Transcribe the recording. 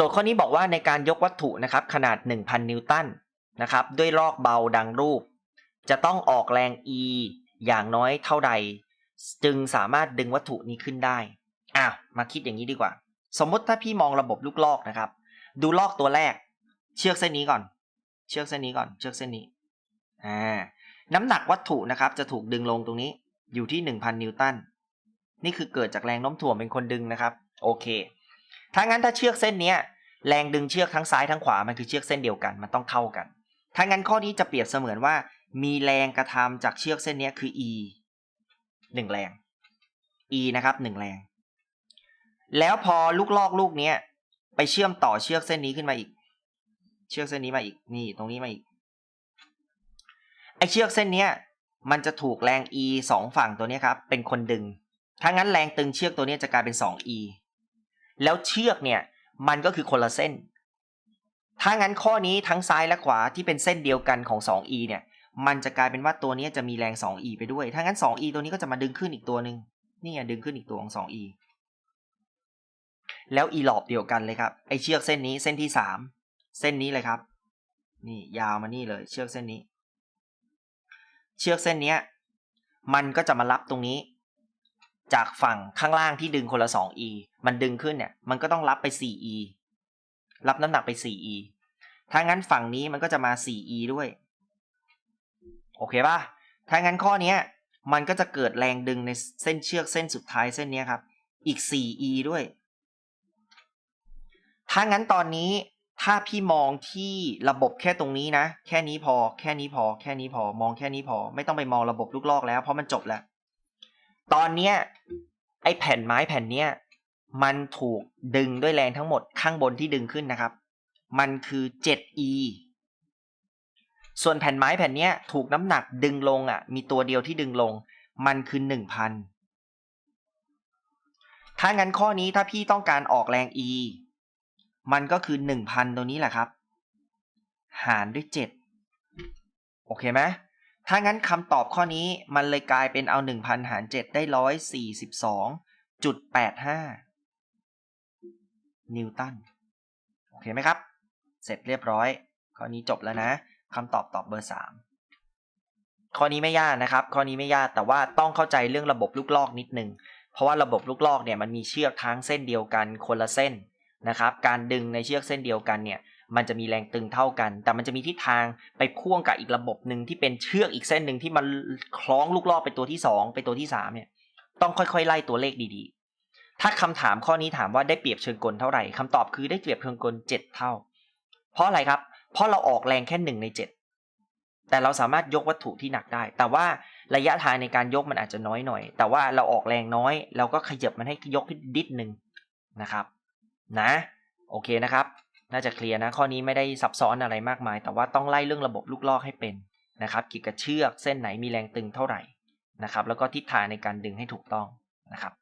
จทย์ข้อนี้บอกว่าในการยกวัตถุนะครับขนาด 1,000 นิวตันนะครับด้วยลอกเบาดังรูป จะต้องออกแรง E อย่างน้อยเท่าใด จึงสามารถดึงวัตถุนี้ขึ้นได้อ้าวมาคิดอย่างนี้ดีกว่า สมมติถ้าพี่มองระบบลูกลอกนะครับ ดูลอกตัวแรก เชือกเส้นนี้ก่อน เชือกเส้นนี้ก่อน เชือกเส้นนี้อ่าน้ำหนักวัตถุนะครับจะถูกดึงลงตรงนี้อยู่ที่ 1,000 นิวตันนี่คือเกิดจากแรงโน้มถ่วงเป็นคนดึงนะครับ โอเค ถ้างั้นถ้าเชือกเส้นเนี้ยแรงดึงเชือกทั้งซ้ายทั้งขวามันคือเชือกเส้นเดียวกันมันต้องเท่ากัน ถ้างั้นข้อนี้จะเปรียบเสมือนว่า มีแรงกระทำจากเชือกเส้นเนี้ยคือ e หนึ่งแรง e นะครับหนึ่งแรง แล้วพอลูกลอกลูกเนี้ยไปเชื่อมต่อเชือกเส้นนี้ขึ้นมาอีก เชือกเส้นนี้มาอีกนี่ตรงนี้มาอีกไอเชือกเส้นเนี้ยมันจะถูกแรง e สองฝั่งตัวนี้ครับเป็นคนดึงถ้างั้นแรงตึงเชือกตัวนี้จะกลายเป็น 2e แล้วเชือกเนี่ยมันก็คือคนละเส้น ถ้างั้นข้อนี้ทั้งซ้ายและขวาที่เป็นเส้นเดียวกันของ 2e เนี่ย มันจะกลายเป็นว่าตัวนี้จะมีแรง 2e ไปด้วย ถ้างั้น 2e ตัวนี้ก็จะมาดึงขึ้นอีกตัวหนึ่งนี่ดึงขึ้นอีกตัวของ 2e แล้ว e หลอบเดียวกันเลยครับไอเชือกเส้นนี้เส้นที่ 3 เส้นนี้เลยครับ นี่ยาวมานี่เลย เชือกเส้นนี้ เชือกเส้นเนี้ยมันก็จะมารับตรงนี้ จากฝั่งข้างล่างที่ดึงคนละ 2e มันดึงขึ้นเนี่ย มันก็ต้องรับไป 4e รับน้ำหนักไป 4e ถ้างั้นฝั่งนี้มันก็จะมา 4e ด้วย โอเคป่ะ ถ้างั้นข้อเนี้ยมันก็จะเกิดแรงดึงในเส้นเชือกเส้นสุดท้ายเส้นนี้ครับ อีก 4e ด้วย ถ้างั้นตอนนี้ถ้าพี่มองที่ระบบแค่ตรงนี้นะ แค่นี้พอ แค่นี้พอ แค่นี้พอ มองแค่นี้พอ ไม่ต้องไปมองระบบลูกลอกแล้ว เพราะมันจบแล้ว ตอนเนี้ยไอ้แผ่นไม้แผ่นเนี้ยมันถูกดึงด้วยแรงทั้งหมดข้างบนที่ดึงขึ้นนะครับ มันคือ 7e ส่วนแผ่นไม้แผ่นเนี้ยถูกน้ำหนักดึงลงอะ มีตัวเดียวที่ดึงลง มันคือ1,000ถ้างั้นข้อนี้ถ้าพี่ต้องการออกแรง e มันก็คือ 1,000 ตัวนี้แหละครับ หารด้วย 7 โอเคไหม ถ้างั้นคำตอบข้อนี้มันเลยกลายเป็นเอา 1,000 หาร 7 ได้ 142.85 นิวตัน โอเคไหมครับ เสร็จเรียบร้อย ข้อนี้จบแล้วนะคำตอบตอบเบอร์ 3 ข้อนี้ไม่ยากนะครับ ข้อนี้ไม่ยากแต่ว่าต้องเข้าใจเรื่องระบบลูกลอกนิดนึง เพราะว่าระบบลูกลอกเนี่ยมันมีเชือกทั้งเส้นเดียวกันคนละเส้นนะครับ การดึงในเชือกเส้นเดียวกันเนี่ย มันจะมีแรงตึงเท่ากัน แต่มันจะมีทิศทางไปพ่วงกับอีกระบบหนึ่งที่เป็นเชือกอีกเส้นหนึ่งที่มันคล้องลูกลอกเป็นตัวที่2เป็นตัวที่3เนี่ยต้องค่อยๆ ไล่ตัวเลขดีๆ ถ้าคำถามข้อนี้ถามว่าได้เปรียบเชิงกลเท่าไหร่คำตอบคือได้เปรียบเชิงกล 7 เท่า เพราะอะไรครับ เพราะเราออกแรงแค่หนึ่งใน 7 แต่เราสามารถยกวัตถุที่หนักได้ แต่ว่าระยะทางในการยกมันอาจจะน้อยหน่อย แต่ว่าเราออกแรงน้อย เราก็ขยับมันให้ยกขึ้นนิดหนึ่งนะครับ นะ โอเคนะครับ น่าจะเคลียร์นะข้อนี้ไม่ได้ซับซ้อนอะไรมากมาย แต่ว่าต้องไล่เรื่องระบบลูกลอกให้เป็นนะครับเกี่ยวกับเชือกเส้นไหนมีแรงตึงเท่าไหร่นะครับแล้วก็ทิศทางในการดึงให้ถูกต้องนะครับ